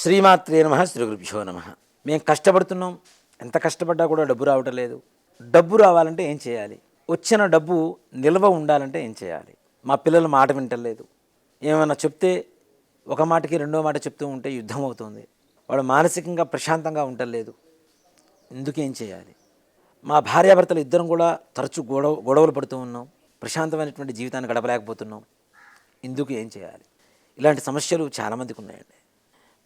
శ్రీమాత్రే నమ శ్రీ గురుభ్యో నమ. మేము కష్టపడుతున్నాం. ఎంత కష్టపడ్డా కూడా డబ్బు రావటం లేదు డబ్బు రావాలంటే ఏం చేయాలి? వచ్చిన డబ్బు నిల్వ ఉండాలంటే ఏం చేయాలి? మా పిల్లలు మాట వింటలేదు. ఏమైనా చెప్తే ఒక మాటకి రెండో మాట చెప్తూ ఉంటే యుద్ధం అవుతుంది. వాడు మానసికంగా ప్రశాంతంగా ఉండలేదు. ఎందుకు ఏం చేయాలి? మా భార్యాభర్తలు ఇద్దరం కూడా తరచూ గొడవ గొడవలు పడుతూ ఉన్నాం. ప్రశాంతమైనటువంటి జీవితాన్ని గడపలేకపోతున్నాం. ఇందుకు ఏం చేయాలి? ఇలాంటి సమస్యలు చాలామందికి ఉన్నాయండి.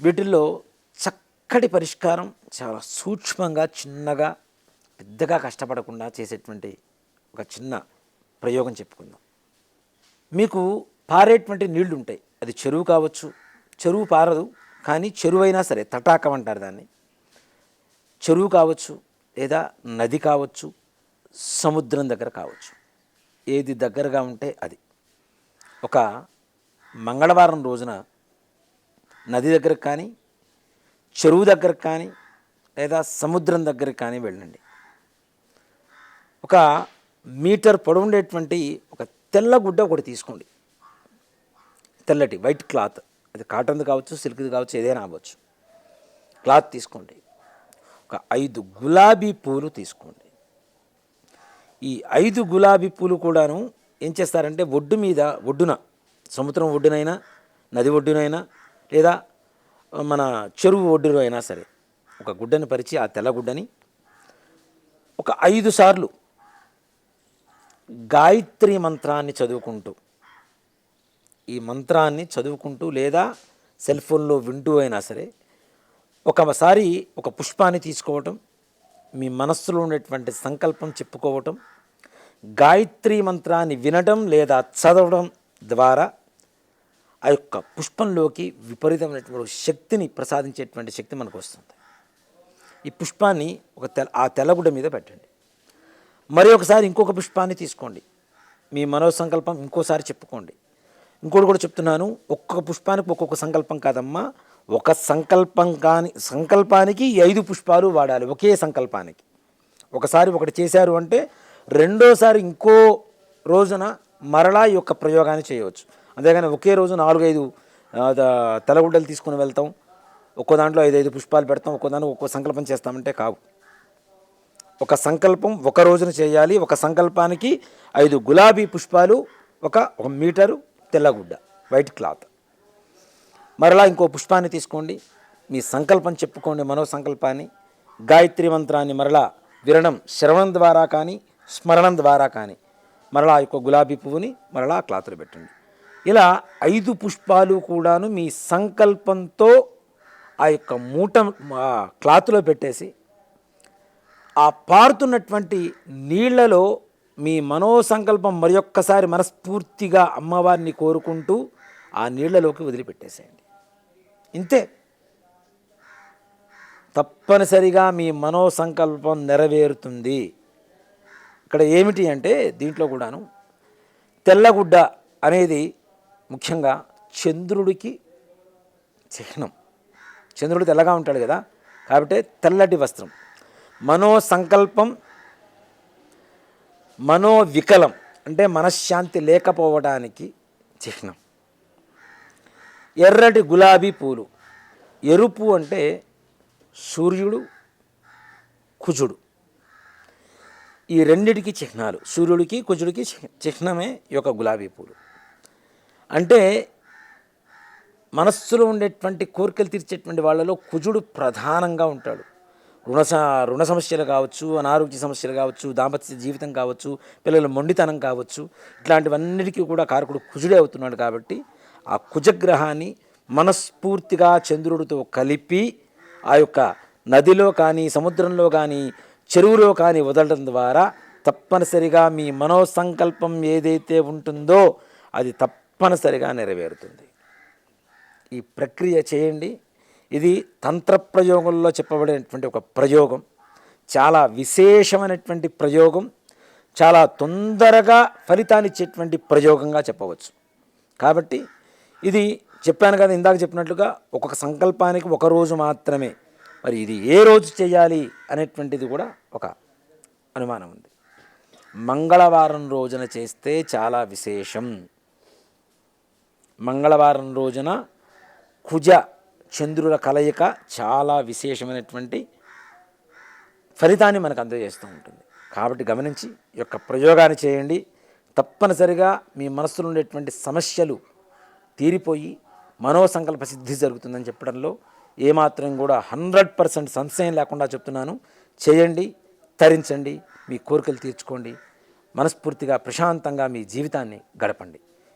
వీటిల్లో చక్కటి పరిష్కారం చాలా సూక్ష్మంగా చిన్నగా పెద్దగా కష్టపడకుండా చేసేటువంటి ఒక చిన్న ప్రయోగం చెప్పుకుందాం. మీకు పారేటువంటి నీళ్ళు ఉంటాయి. అది చెరువు కావచ్చు చెరువు పారదు కానీ చెరువైనా సరే తటాకం అంటారు దాన్ని. చెరువు కావచ్చు లేదా నది కావచ్చు సముద్రం దగ్గర కావచ్చు. ఏది దగ్గరగా ఉంటే అది. ఒక మంగళవారం రోజున నది దగ్గరకు కానీ చెరువు దగ్గరకు కానీ లేదా సముద్రం దగ్గరకు కానీ వెళ్ళండి. ఒక మీటర్ పొడవుండేటువంటి ఒక తెల్ల గుడ్డ ఒకటి తీసుకోండి. తెల్లటి వైట్ క్లాత్. అది కాటన్ది కావచ్చు సిల్క్ది కావచ్చు ఏదైనా అవ్వచ్చు. క్లాత్ తీసుకోండి. ఒక ఐదు గులాబీ పూలు తీసుకోండి. ఈ ఐదు గులాబీ పూలు కూడాను ఏం చేస్తారంటే ఒడ్డు మీద ఒడ్డున సముద్రం ఒడ్డునైనా నది ఒడ్డునైనా లేదా మన చెరువు ఒడ్డులో అయినా సరే ఒక గుడ్డని పరిచి ఆ తెల్ల గుడ్డని ఒక ఐదు సార్లు గాయత్రి మంత్రాన్ని చదువుకుంటూ ఈ మంత్రాన్ని చదువుకుంటూ లేదా సెల్ ఫోన్లో వింటూ అయినా సరే ఒకసారి ఒక పుష్పాన్ని తీసుకోవటం మీ మనస్సులో ఉండేటువంటి సంకల్పం చెప్పుకోవటం గాయత్రి మంత్రాన్ని వినడం లేదా చదవడం ద్వారా ఆ యొక్క పుష్పంలోకి విపరీతమైనటువంటి శక్తిని ప్రసాదించేటువంటి శక్తి మనకు వస్తుంది ఈ పుష్పాన్ని ఒక తెల ఆ తెల్లగుడ్డ మీద పెట్టండి. మరి ఒకసారి ఇంకొక పుష్పాన్ని తీసుకోండి. మీ మనోసంకల్పం ఇంకోసారి చెప్పుకోండి. ఇంకోటి కూడా చెప్తున్నాను ఒక్కొక్క పుష్పానికి ఒక్కొక్క సంకల్పం కాదమ్మా. ఒక సంకల్పం కాని సంకల్పానికి ఐదు పుష్పాలు వాడాలి ఒకే సంకల్పానికి. ఒకసారి ఒకటి చేశారు అంటే రెండోసారి ఇంకో రోజున మరలా ఈ యొక్క ప్రయోగాన్ని చేయవచ్చు. అంతేగాని ఒకే రోజు నాలుగైదు తలగుడ్డలు ద- తీసుకుని వెళ్తాం. ఒక్కో దాంట్లో ఐదు ఐదు పుష్పాలు పెడతాం. ఒక్కో దాంట్లో ఒక్కో సంకల్పం చేస్తామంటే కావు. ఒక సంకల్పం ఒక రోజున చేయాలి. ఒక సంకల్పానికి ఐదు గులాబీ పుష్పాలు ఒక ఒక మీటరు తెల్లగుడ్డ వైట్ క్లాత్. మరలా ఇంకో పుష్పాన్ని తీసుకోండి. మీ సంకల్పం చెప్పుకోండి మనో సంకల్పాన్ని గాయత్రి మంత్రాన్ని మరలా వినడం శ్రవణం ద్వారా కానీ స్మరణం ద్వారా కానీ మరలా యొక్క గులాబీ పువ్వుని మరలా ఆ క్లాత్లో పెట్టండి. ఇలా ఐదు పుష్పాలు కూడాను మీ సంకల్పంతో ఆ యొక్క మూట క్లాత్లో పెట్టేసి ఆ పారుతున్నటువంటి నీళ్ళలో మీ మనోసంకల్పం మరి ఒక్కసారి మనస్ఫూర్తిగా అమ్మవారిని కోరుకుంటూ ఆ నీళ్ళలోకి వదిలిపెట్టేసేయండి. ఇంతే. తప్పనిసరిగా మీ మనోసంకల్పం నెరవేరుతుంది. ఇక్కడ ఏమిటి అంటే దీంట్లో కూడాను తెల్లగుడ్డ అనేది ముఖ్యంగా చంద్రుడికి చిహ్నం. చంద్రుడు తెల్లగా ఉంటాడు కదా కాబట్టి తెల్లటి వస్త్రం. మనో సంకల్పం మనోవికలం అంటే మనశ్శాంతి లేకపోవడానికి చిహ్నం. ఎర్రటి గులాబీ పూలు. ఎరుపు అంటే సూర్యుడు కుజుడు. ఈ రెండిటికి చిహ్నాలు. సూర్యుడికి కుజుడికి చిహ్నమే ఈ యొక్క గులాబీ పూలు. అంటే మనస్సులో ఉండేటువంటి కోరికలు తీర్చేటువంటి వాళ్ళలో కుజుడు ప్రధానంగా ఉంటాడు. రుణ రుణ సమస్యలు కావచ్చు అనారోగ్య సమస్యలు కావచ్చు దాంపత్య జీవితం కావచ్చు పిల్లల మొండితనం కావచ్చు ఇట్లాంటివన్నిటికీ కూడా కారకుడు కుజుడే అవుతున్నాడు కాబట్టి ఆ కుజగ్రహాన్ని మనస్ఫూర్తిగా చంద్రుడితో కలిపి ఆ యొక్క నదిలో కానీ సముద్రంలో కానీ చెరువులో కానీ వదలడం ద్వారా తప్పనిసరిగా మీ మనోసంకల్పం ఏదైతే ఉంటుందో అది తప్పనిసరిగా నెరవేరుతుంది. ఈ ప్రక్రియ చేయండి. ఇది తంత్ర ప్రయోగంలో చెప్పబడినటువంటి ఒక ప్రయోగం. చాలా విశేషమైనటువంటి ప్రయోగం. చాలా తొందరగా ఫలితాన్ని ఇచ్చేటువంటి ప్రయోగంగా చెప్పవచ్చు. కాబట్టి ఇది చెప్పాను కదా ఇందాక చెప్పినట్లుగా ఒక్కొక్క సంకల్పానికి ఒక రోజు మాత్రమే. మరి ఇది ఏ రోజు చేయాలి అనేటువంటిది కూడా ఒక అనుమానం ఉంది. మంగళవారం రోజున చేస్తే చాలా విశేషం. మంగళవారం రోజున కుజ చంద్రుల కలయిక చాలా విశేషమైనటువంటి ఫలితాన్ని మనకు అందజేస్తూ ఉంటుంది. కాబట్టి గమనించి యొక్క ప్రయోగాన్ని చేయండి. తప్పనిసరిగా మీ మనస్సులో ఉండేటువంటి సమస్యలు తీరిపోయి మనోసంకల్ప సిద్ధి జరుగుతుందని చెప్పడంలో ఏమాత్రం కూడా హండ్రెడ్ పర్సెంట్ సంశయం లేకుండా చెప్తున్నాను. చేయండి తరించండి మీ కోరికలు తీర్చుకోండి. మనస్ఫూర్తిగా ప్రశాంతంగా మీ జీవితాన్ని గడపండి.